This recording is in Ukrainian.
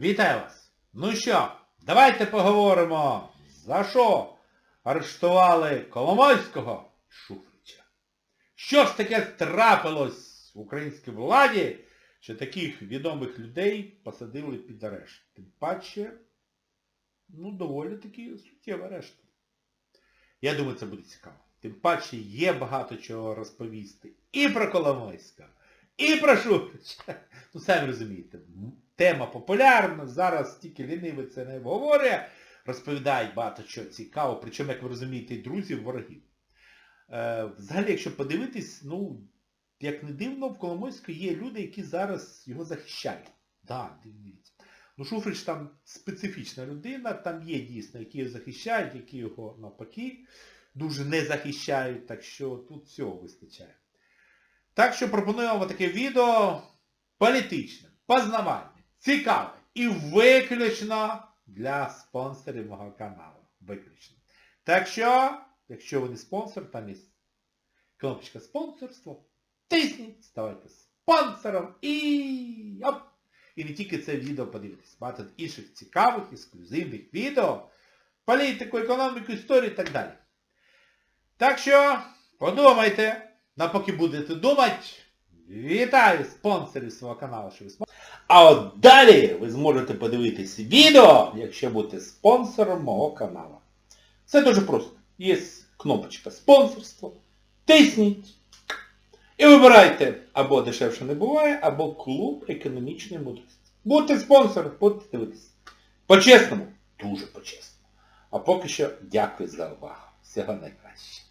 Вітаю вас! Ну що, давайте поговоримо, за що арештували Коломойського Шуфрича. Що ж таке трапилось в українській владі, що таких відомих людей посадили під арешт? Тим паче, ну, доволі таки суттєві арешти. Я думаю, це буде цікаво. Тим паче є багато чого розповісти і про Коломойського, і про Шуфрича. Ну, самі розумієте, тема популярна, зараз тільки лінивий це не обговорює, розповідають багато чого цікавого, причому, як ви розумієте, друзів, ворогів. Е, взагалі, якщо подивитись, ну, як не дивно, в Коломойську є люди, які зараз його захищають. Да, дивіться. Ну, Шуфрич там специфічна людина, там є дійсно, які його захищають, які його навпаки дуже не захищають, так що тут всього вистачає. Так що пропонуємо таке відео політичне, познавальне, цікаве і виключно для спонсорів мого каналу. Виключно. Так що, якщо ви не спонсор, там є кнопочка спонсорство. Тисніть, ставайте спонсором і... Оп! І не тільки це відео подивитесь. Багато інших цікавих, ексклюзивних відео, політику, економіку, історію і так далі. Так що, подумайте. Ну, поки будете думати, вітаю спонсорів свого каналу, що ви спонсор. А от далі ви зможете подивитись відео, якщо будете спонсором мого каналу. Це дуже просто. Є кнопочка спонсорство. Тисніть. І вибирайте або дешевше не буває, або клуб економічної мудрості. Будьте спонсором, будете дивитися. По-чесному, дуже по-чесному. А поки що дякую за увагу. Всього найкращого.